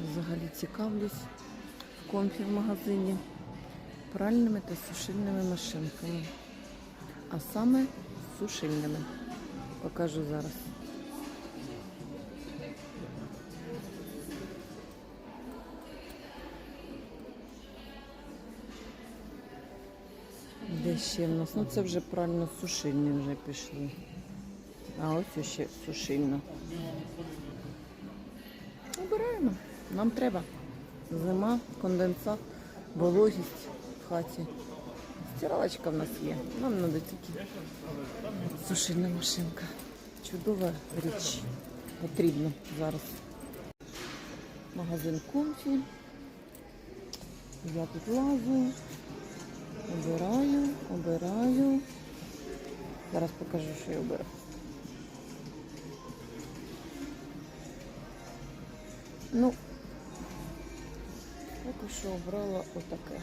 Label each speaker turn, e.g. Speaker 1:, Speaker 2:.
Speaker 1: Взагалі цікавлюсь в комфі в магазині пральними та сушильними машинками. А саме сушильними. Покажу зараз. Де ще в нас? Ну це вже правильно сушильні вже пішли. А ось ще сушильно. Обираємо. Нам треба. Зима, конденсат, вологість в хаті. Стиралочка в нас є. Нам треба тільки сушильна машинка. Чудова річ. Потрібно зараз. Магазин комфі. Я тут лазу. Обираю, обираю. Зараз покажу, що я обираю. Ну, поки що обрала отаке.